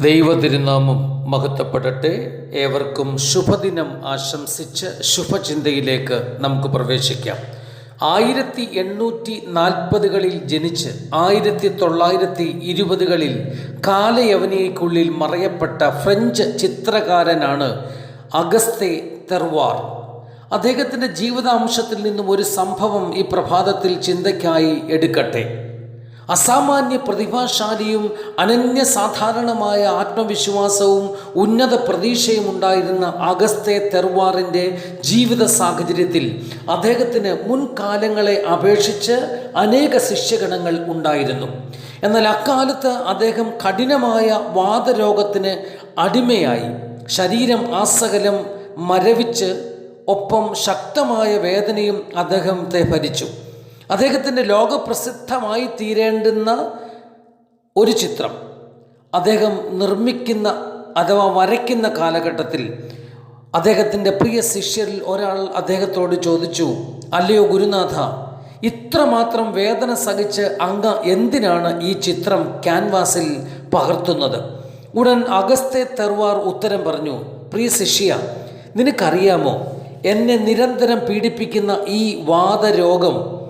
ദൈവതിരുനാമം മഹത്വപ്പെടട്ടെ. ഏവർക്കും ശുഭദിനം ആശംസിച്ച് ശുഭചിന്തയിലേക്ക് നമുക്ക് പ്രവേശിക്കാം. ആയിരത്തി എണ്ണൂറ്റി നാൽപ്പതുകളിൽ ജനിച്ച് ആയിരത്തി തൊള്ളായിരത്തി ഇരുപതുകളിൽ കാലയവനിക്കുള്ളിൽ മറയപ്പെട്ട ഫ്രഞ്ച് ചിത്രകാരനാണ് അഗസ്തെ തെർവാർ. അദ്ദേഹത്തിന്റെ ജീവിതാംശത്തിൽ നിന്നും ഒരു സംഭവം ഈ പ്രഭാതത്തിൽ ചിന്തയ്ക്കായി എടുക്കട്ടെ. അസാമാന്യ പ്രതിഭാശാലിയും അനന്യസാധാരണമായ ആത്മവിശ്വാസവും ഉന്നത പ്രതീക്ഷയും ഉണ്ടായിരുന്ന അഗസ്തെ തെർവാറിന്റെ ജീവിത സാഹചര്യത്തിൽ അദ്ദേഹത്തിന് മുൻകാലങ്ങളെ അപേക്ഷിച്ച് അനേക ശിഷ്യഗണങ്ങൾ ഉണ്ടായിരുന്നു. എന്നാൽ അക്കാലത്ത് അദ്ദേഹം കഠിനമായ വാതരോഗത്തിന് അടിമയായി. ശരീരം ആസകലം മരവിച്ച് ഒപ്പം ശക്തമായ വേദനയും അദ്ദേഹത്തെ ഭരിച്ചു അദ്ദേഹത്തിന്റെ ലോകപ്രസിദ്ധമായി തീരേണ്ടുന്ന ഒരു ചിത്രം. അദ്ദേഹം നിർമ്മിക്കുന്ന അഥവാ വരയ്ക്കുന്ന കാലഘട്ടത്തിൽ അദ്ദേഹത്തിന്റെ പ്രിയ ശിഷ്യരിൽ ഒരാൾ അദ്ദേഹത്തോട് ചോദിച്ചു അല്ലയോ ഗുരുനാഥ ഇത്രമാത്രം വേദന സഹിച്ച് അങ്ങ് എന്തിനാണ് ഈ ചിത്രം ക്യാൻവാസിൽ പകർത്തുന്നത്? ഉടൻ അഗസ്തെ തെർവാർ ഉത്തരം പറഞ്ഞു പ്രിയ ശിഷ്യ നിനക്കറിയാമോ എന്നെ നിരന്തരം പീഡിപ്പിക്കുന്ന ഈ വാദരോഗം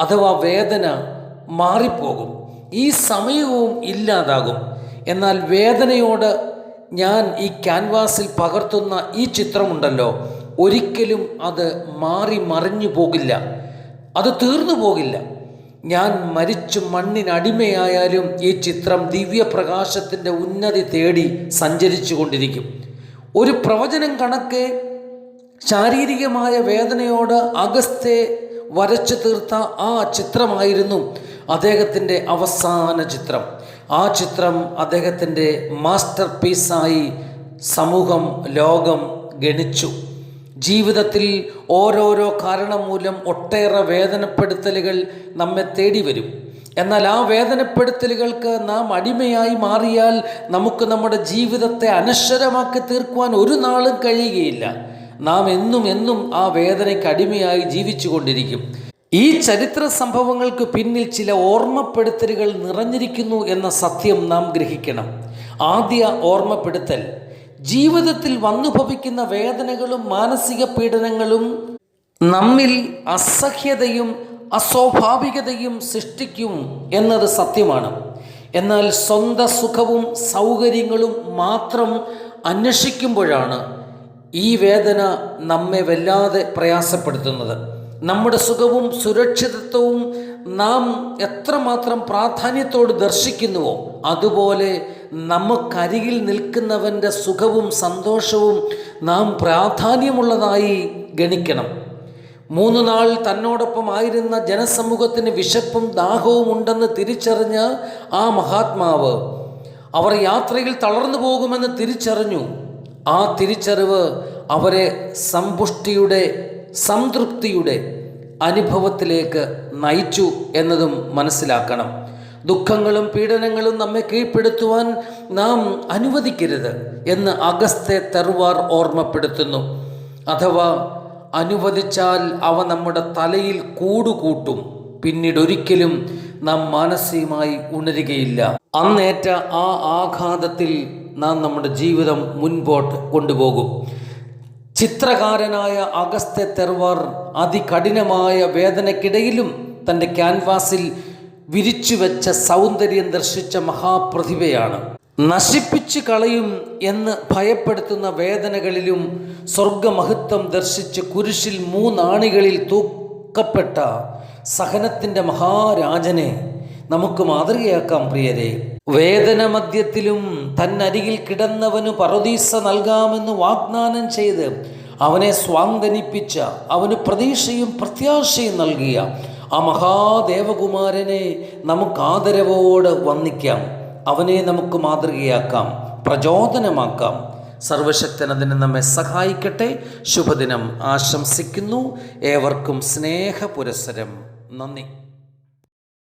അഥവാ വേദന മാറിപ്പോകും. ഈ സമയവും ഇല്ലാതാകും. എന്നാൽ വേദനയോട് ഞാൻ ഈ ക്യാൻവാസിൽ പകർത്തുന്ന ഈ ചിത്രമുണ്ടല്ലോ ഒരിക്കലും അത് മാറി മറിഞ്ഞു പോകില്ല. അത് തീർന്നു പോകില്ല. ഞാൻ മരിച്ചു മണ്ണിനടിമയായാലും ഈ ചിത്രം ദിവ്യപ്രകാശത്തിന്റെ ഉന്നതി തേടി സഞ്ചരിച്ചു കൊണ്ടിരിക്കും ഒരു പ്രവചനം കണക്കെ ശാരീരികമായ വേദനയോട് അഗസ്തെ വരച്ചു തീർത്ത ആ ചിത്രമായിരുന്നു അദ്ദേഹത്തിന്റെ അവസാന ചിത്രം. ആ ചിത്രം അദ്ദേഹത്തിന്റെ മാസ്റ്റർ പീസായി സമൂഹം ലോകം ഗണിച്ചു. ജീവിതത്തിൽ ഓരോരോ കാരണം മൂലം ഒട്ടേറെ വേദനപ്പെടുത്തലുകൾ നമ്മെ തേടി വരും. എന്നാൽ ആ വേദനപ്പെടുത്തലുകൾക്ക് നാം അടിമയായി മാറിയാൽ നമുക്ക് നമ്മുടെ ജീവിതത്തെ അനശ്വരമാക്കി തീർക്കുവാൻ ഒരു നാളും കഴിയുകയില്ല. നാം എന്നും എന്നും ആ വേദനയ്ക്ക് അടിമയായി ജീവിച്ചു കൊണ്ടിരിക്കും ഈ ചരിത്ര സംഭവങ്ങൾക്ക് പിന്നിൽ ചില ഓർമ്മപ്പെടുത്തലുകൾ നിറഞ്ഞിരിക്കുന്നു എന്ന സത്യം നാം ഗ്രഹിക്കണം. ആദ്യ ഓർമ്മപ്പെടുത്തൽ ജീവിതത്തിൽ വന്നുഭവിക്കുന്ന വേദനകളും മാനസിക പീഡനങ്ങളും നമ്മിൽ അസഹ്യതയും അസ്വാഭാവികതയും സൃഷ്ടിക്കും എന്നത് സത്യമാണ്. എന്നാൽ സ്വന്തം സുഖവും സൗകര്യങ്ങളും മാത്രം അന്വേഷിക്കുമ്പോഴാണ് ഈ വേദന നമ്മെ വല്ലാതെ പ്രയാസപ്പെടുത്തുന്നത്. നമ്മുടെ സുഖവും സുരക്ഷിതത്വവും നാം എത്രമാത്രം പ്രാധാന്യത്തോട് ദർശിക്കുന്നുവോ അതുപോലെ നമുക്കരികിൽ നിൽക്കുന്നവന്റെ സുഖവും സന്തോഷവും നാം പ്രാധാന്യമുള്ളതായി ഗണിക്കണം. മൂന്ന് നാൾ തന്നോടൊപ്പം ആയിരുന്ന ജനസമൂഹത്തിന് വിശപ്പും ദാഹവും ഉണ്ടെന്ന് തിരിച്ചറിഞ്ഞ ആ മഹാത്മാവ് അവർ യാത്രയിൽ തളർന്നു പോകുമെന്ന് തിരിച്ചറിഞ്ഞു. ആ തിരിച്ചറിവ് അവരെ സമ്പുഷ്ടിയുടെ സംതൃപ്തിയുടെ അനുഭവത്തിലേക്ക് നയിച്ചു എന്നതും മനസ്സിലാക്കണം. ദുഃഖങ്ങളും പീഡനങ്ങളും നമ്മെ കീഴ്പ്പെടുത്തുവാൻ നാം അനുവദിക്കരുത് എന്ന് അഗസ്തെ തെർവാർ ഓർമ്മപ്പെടുത്തുന്നു. അഥവാ അനുവദിച്ചാൽ അവ നമ്മുടെ തലയിൽ കൂടുകൂട്ടും. പിന്നീട് ഒരിക്കലും നാം മാനസികമായി ഉണരുകയില്ല. അന്നേറ്റ ആ ആഘാതത്തിൽ നാം നമ്മുടെ ജീവിതം മുൻപോട്ട് കൊണ്ടുപോകും. ചിത്രകാരനായ അഗസ്ത്യ തെർവാർ അതികഠിനമായ വേദനക്കിടയിലും തന്റെ ക്യാൻവാസിൽ വിരിച്ചുവെച്ച സൗന്ദര്യം ദർശിച്ച മഹാപ്രതിഭയാണ്. നശിപ്പിച്ചു കളയും എന്ന് ഭയപ്പെടുത്തുന്ന വേദനകളിലും സ്വർഗമഹത്വം ദർശിച്ച് കുരിശിൽ മൂന്നാണികളിൽ തൂക്കപ്പെട്ട സഹനത്തിന്റെ മഹാരാജനെ നമുക്ക് മാതൃകയാക്കാം പ്രിയരെ. വേദന മധ്യത്തിലും തന്നരികിൽ കിടന്നവന് പറുദീസ നൽകാമെന്ന് വാഗ്ദാനം ചെയ്ത് അവനെ സ്വാന്തനിപ്പിച്ച അവന് പ്രതീക്ഷയും പ്രത്യാശയും നൽകിയ ആ മഹാദേവകുമാരനെ നമുക്ക് ആദരവോട് വന്ദിക്കാം. അവനെ നമുക്ക് മാതൃകയാക്കാം പ്രചോദനമാക്കാം. സർവശക്തൻ അതിന് നമ്മെ സഹായിക്കട്ടെ. ശുഭദിനം ആശംസിക്കുന്നു. ഏവർക്കും സ്നേഹ സ്നേഹപുരസരം നന്ദി.